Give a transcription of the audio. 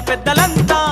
పెద్దలంతా